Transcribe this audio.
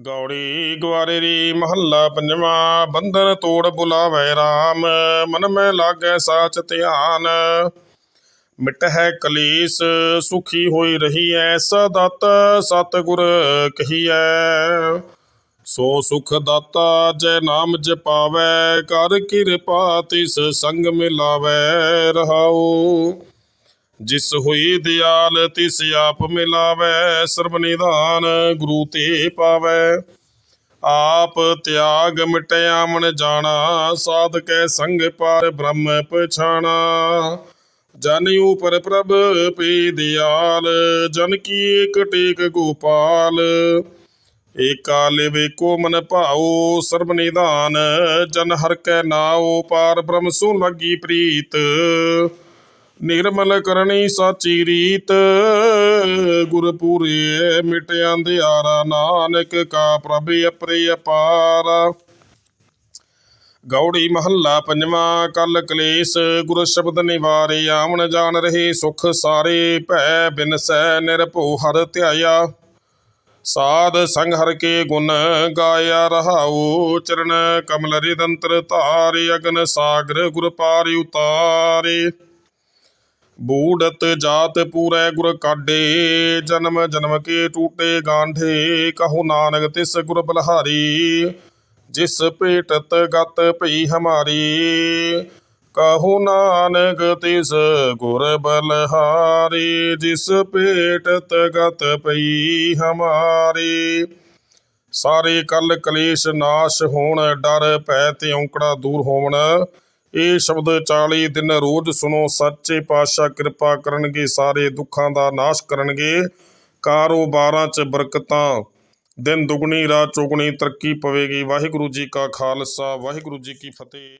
ਗੌੜੀ ਗਵਾਰੇਰੀ ਮਹੱਲਾ ਪੰਜਵਾਂ, ਬੰਧਨ ਤੋੜ ਬੁਲਾਵੇ RAM ਮਨ ਮੈਂ ਲਾਗੈ ਸਾਚ ਧਿਆਨ। ਮਿਟ ਹੈ ਕਲੇਸ਼, ਸੁਖੀ ਹੋਈ ਰਹੀ ਰਹੀਐ ਸਦਤ, ਸਤਿਗੁਰ ਕਹੀਐ। ਸੋ ਸੁਖ ਦਾਤਾ ਜੈ ਨਾਮ ਜਪਾਵੈ, ਕਰ ਕਿਰਪਾ ਤਿਸ ਸੰਗ ਮਿਲਾਵੈ ਰਹਾਉ। ਜਿਸ ਹੋਈ ਦਿਆਲ, ਤਿਸ ਆਪ ਮਿਲਾਵੈ, ਸਰਬ ਨਿਧਾਨ ਗੁਰੂ ਤੇ ਪਾਵੈ। ਆਪ ਤਿਆਗ ਮਿਟਿਆ ਮਨ ਜਾਣਾ, ਸਾਧਕੈ ਸੰਗ ਪਾਰ ਬ੍ਰਹਮ ਪਛਾਣਾ। ਜਨ ਉਪਰ ਪ੍ਰਭ ਪੀ ਦਿਆਲ, ਜਨ ਕੀ ਏਕ ਟੇਕ ਗੋਪਾਲ। ਏਕਾ ਲਿਵੇ ਕੋ ਮਨ ਭਾਉ, ਸਰਬ ਨਿਧਾਨ, ਜਨ ਹਰ ਕੈ ਨਾਉ, ਪਾਰ ਬ੍ਰਹਮ ਸੋ ਲੱਗੀ ਪ੍ਰੀਤ। ਨਿਰਮਲ ਕਰਨੀ ਸਾਚੀ ਰੀਤ, ਗੁਰਪੂਰੇ ਮਿਟਿਆਂ ਦਿਆਰਾ ਨਾਨਕ ਕਾ ਪ੍ਰਭ ਅਪਰੇ ਅਪਾਰ। ਗੌੜੀ ਮਹੱਲਾ ਪੰਜਵਾਂ, ਕਲ ਕਲੇਸ਼, ਗੁਰ ਸ਼ਬਦ ਨਿਵਾਰੇ, ਆਵਣ ਜਾਣ ਰਹੇ ਸੁਖ ਸਾਰੇ, ਭੈ ਬਿਨਸੈ ਨਿਰਭਉ ਹਰ ਧਿਆਇਆ। ਸਾਧ ਸੰਗ ਹਰ ਕੇ ਗੁਣ ਗਾਇਆ ਰਹਾਉ, ਚਰਨ ਕਮਲ ਰਿਦੰਤਰ ਧਾਰੇ, ਅਗਨ ਸਾਗਰ ਗੁਰ ਪਾਰਿ ਉਤਾਰੇ। ਬੂੜਤ ਜਾਤ ਪੂਰੈ ਗੁਰ ਕਾਢੇ, ਜਨਮ ਜਨਮ ਕੇ ਟੂਟੇ ਗਾਂਢੇ, ਕਹੋ ਨਾਨਕ ਤਿਸ ਗੁਰ ਬਲਹਾਰੀ, ਜਿਸ ਭੇਟਤ ਗਤ ਭਈ ਹਮਾਰੀ, ਕਹੋ ਨਾਨਕ ਤਿਸ ਗੁਰ ਬਲਹਾਰੀ, ਜਿਸ ਭੇਟਤ ਗਤ ਪਈ ਹਮਾਰੀ। ਸਾਰੇ ਕਲ ਕਲੇਸ਼ ਨਾਸ਼ ਹੋਣ, ਡਰ ਭੈ ਤੇ ਔਂਕੜਾ ਦੂਰ ਹੋਵਣ ਇਹ ਸ਼ਬਦ 40 ਦਿਨ ਰੋਜ਼ ਸੁਣੋ, ਸੱਚੇ ਪਾਤਸ਼ਾਹ ਕਿਰਪਾ ਕਰਨਗੇ, ਸਾਰੇ ਦੁੱਖਾਂ ਦਾ ਨਾਸ਼ ਕਰਨਗੇ। ਕਾਰੋਬਾਰਾਂ 'ਚ ਬਰਕਤਾਂ, ਦਿਨ ਦੁਗਣੀ, ਰਾਤ ਚੌਗਣੀ ਤਰੱਕੀ ਪਵੇਗੀ। ਵਾਹਿਗੁਰੂ ਜੀ ਕਾ ਖਾਲਸਾ, ਵਾਹਿਗੁਰੂ ਜੀ ਕੀ ਫਤਿਹ।